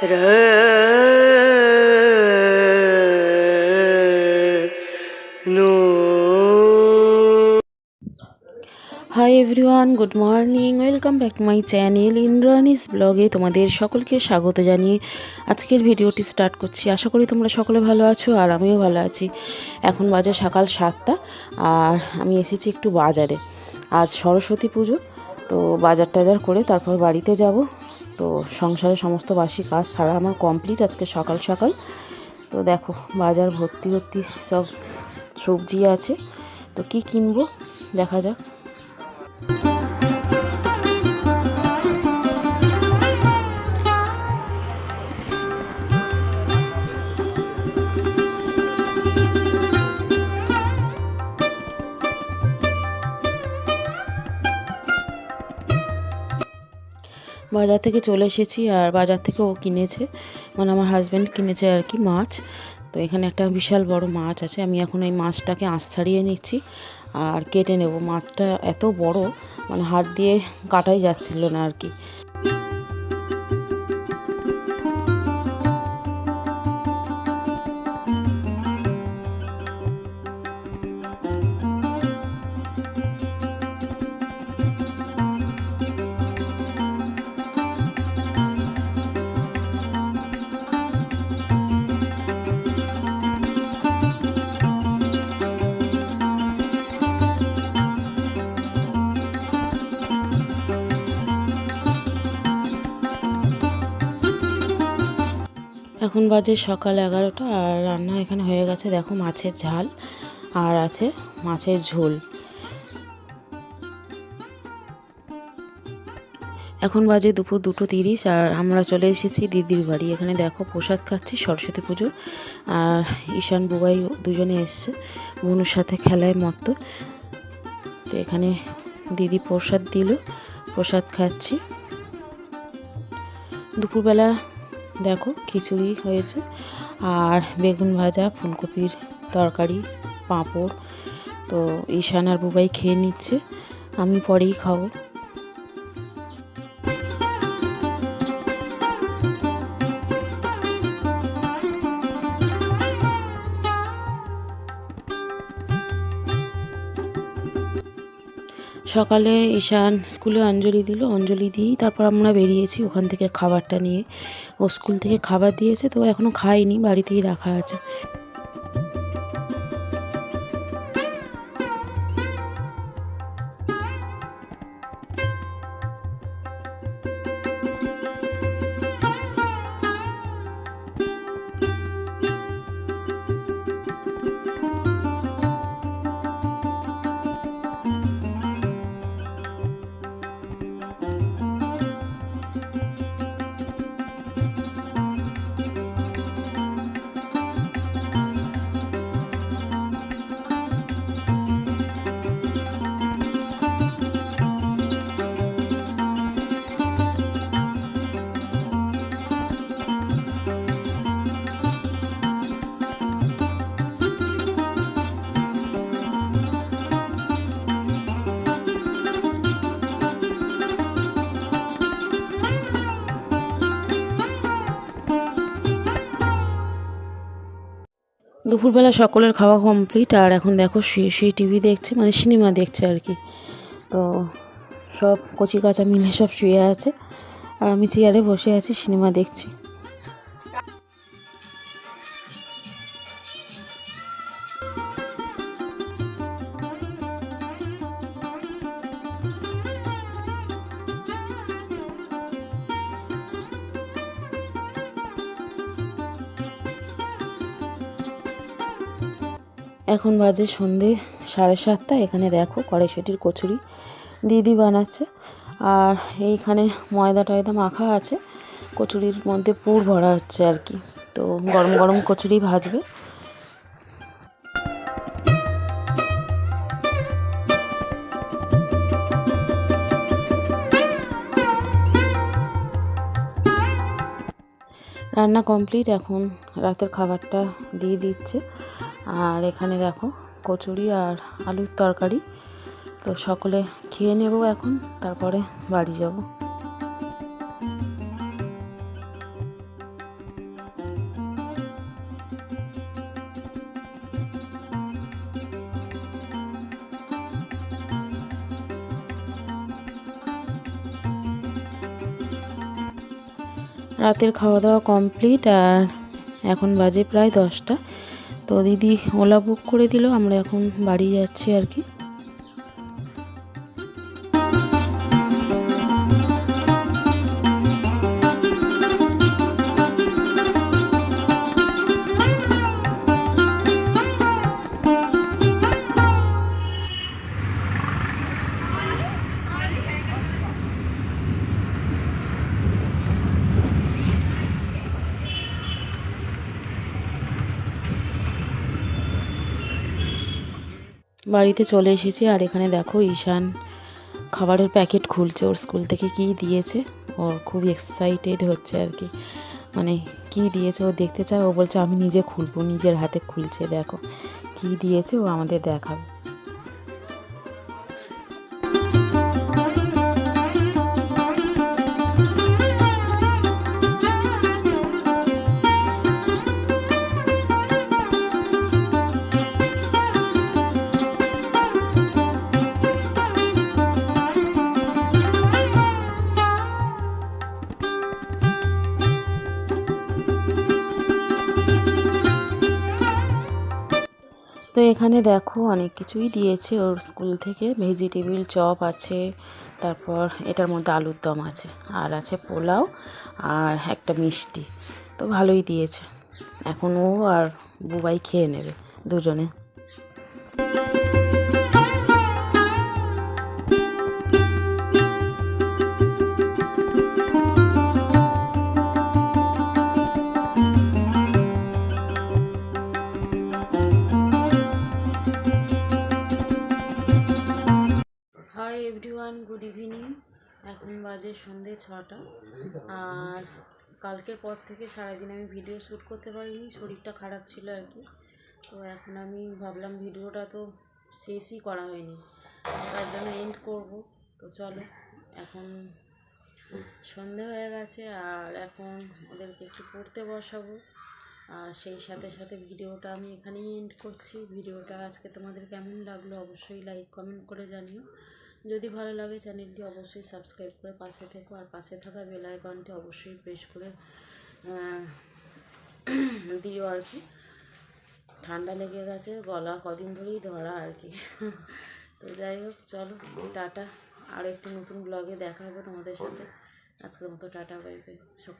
No hi everyone good morning welcome back to my channel Indrani's ব্লগে তোমাদের সকলকে স্বাগত জানিয়ে আজকের ভিডিওটি স্টার্ট করছি। আশা করি তোমরা সকলে ভালো আছো আর আমিও ভালো আছি। এখন বাজে সকাল সাতটা আর আমি এসেছি একটু বাজারে। আজ সরস্বতী পুজো, তো বাজার টাজার করে তারপর বাড়িতে যাব। তো সংসারের সমস্ত বাসি কাজ সারা আমার কমপ্লিট আজকে সকাল সকাল। তো দেখো, বাজার ভর্তি ভর্তি সব সবজি আছে। তো কি কিনবো? দেখা যাক। বাজার থেকে চলে এসেছি আর বাজার থেকে ও কিনেছে মানে আমার হাজব্যান্ড কিনেছে আর কি মাছ। তো এখানে একটা বিশাল বড় মাছ আছে, আমি এখন এই মাছটাকে আঁচ ছাড়িয়ে নিচ্ছি আর কেটে নেব। মাছটা এত বড় মানে হাত দিয়ে কাটাই যাচ্ছিল না আর কি। এখন বাজে সকাল এগারোটা আর রান্না এখানে হয়ে গেছে, দেখো মাছের ঝাল আর আছে মাছের ঝোল। এখন বাজে দুপুর দুটো তিরিশ আর আমরা চলে এসেছি দিদির বাড়ি। এখানে দেখো প্রসাদ খাচ্ছি, সরস্বতী পুজো আর ঈশান বুবাই দুজনে এসছে, বনুর সাথে খেলায় মত্ত। তো এখানে দিদি প্রসাদ দিল, প্রসাদ খাচ্ছি। দুপুরবেলা দেখো, খিচুড়ি হয়েছে। আর বেগুন ভাজা, ফুলকপির তরকারি, পাঁপড়। তো ঈশান আর বুবাই খেয়ে নিচ্ছে। আমি পরেই খাব। সকালে ঈশান স্কুলে অঞ্জলি দিল, অঞ্জলি দিয়েই তারপর আমরা বেরিয়েছি ওখান থেকে খাবারটা নিয়ে। ও স্কুল থেকে খাবার দিয়েছে, তো এখনও খাইনি বাড়িতেই রাখা আছে। দুপুরবেলা সকলের খাওয়া কমপ্লিট আর এখন দেখো শুয়ে শুয়ে টিভি দেখছে মানে সিনেমা দেখছে আর কি। তো সব কচি কাঁচা মিলে সব শুয়ে আছে, আর আমি চেয়ারে বসে আছি সিনেমা দেখছি। এখন বাজে সন্ধে সাড়ে সাতটা, এখানে দেখো কড়াইশুটির কচুরি দিদি বানাচ্ছে। আর এইখানে ময়দা টয়দা মাখা আছে, কচুরির মধ্যে পুর ভরা হচ্ছে আর কি। তো গরম গরম কচুরি ভাজবে। রান্না কমপ্লিট, এখন রাতের খাবারটা দিয়ে দিচ্ছে। আর এখানে দেখো কচুরি আর আলুর তরকারি। তো সকলে খেয়ে নেব এখন, তারপরে বাড়ি যাব। রাতের খাওয়া দাওয়া কমপ্লিট আর এখন বাজে প্রায় দশটা। তো দিদি ওলা বুক করে দিল আমরা এখন বাড়ি যাচ্ছি আর কি। বাড়িতে চলে এসেছি আর এখানে দেখো ঈশান খাবারের প্যাকেট খুলছে, ওর স্কুল থেকে কি দিয়েছে? ও খুব এক্সাইটেড হচ্ছে আর কি। মানে কি দিয়েছে ও দেখতে চায়, ও বলছে, আমি নিজে খুলবো, নিজের হাতে খুলছে, দেখো। কি দিয়েছে ও আমাদের দেখাবে। এখানে দেখো অনেক কিছুই দিয়েছে ওর স্কুল থেকে। ভেজিটেবিল চপ আছে, তারপর এটার মধ্যে আলুর দম আছে, আর আছে পোলাও আর একটা মিষ্টি। তো ভালোই দিয়েছে। এখন ও আর বুবাই খেয়ে নেবে দুজনে। বাজে সন্ধে ছটা। আর কালকের পর থেকে সারাদিন আমি ভিডিও শ্যুট করতে পারিনি, শরীরটা খারাপ ছিল আর কি। তো এখন আমি ভাবলাম ভিডিওটা তো শেষই করা হয়নি। তার জন্য এন্ড করব। তো চলো, এখন সন্ধে হয়ে গেছে, আর এখন ওদেরকে একটু পড়তে বসাবো। আর সেই সাথে সাথে ভিডিওটা আমি এখানেই এন্ড করছি। ভিডিওটা আজকে তোমাদের কেমন লাগল অবশ্যই লাইক কমেন্ট করে জানিও। যদি ভালো লাগে চ্যানেলটি অবশ্যই সাবস্ক্রাইব করে পাশে থেকো, আর পাশে থাকা বেল আইকনটি অবশ্যই প্রেস করে দিও আর কি। ঠান্ডা লেগে গেছে, গলা কদিন ধরেই ধরা আর কি। তো যাই হোক, চলো, টাটা। আর একটু নতুন ব্লগে দেখা হবে তোমাদের সাথে। আজকের মতো টাটা বাই বাই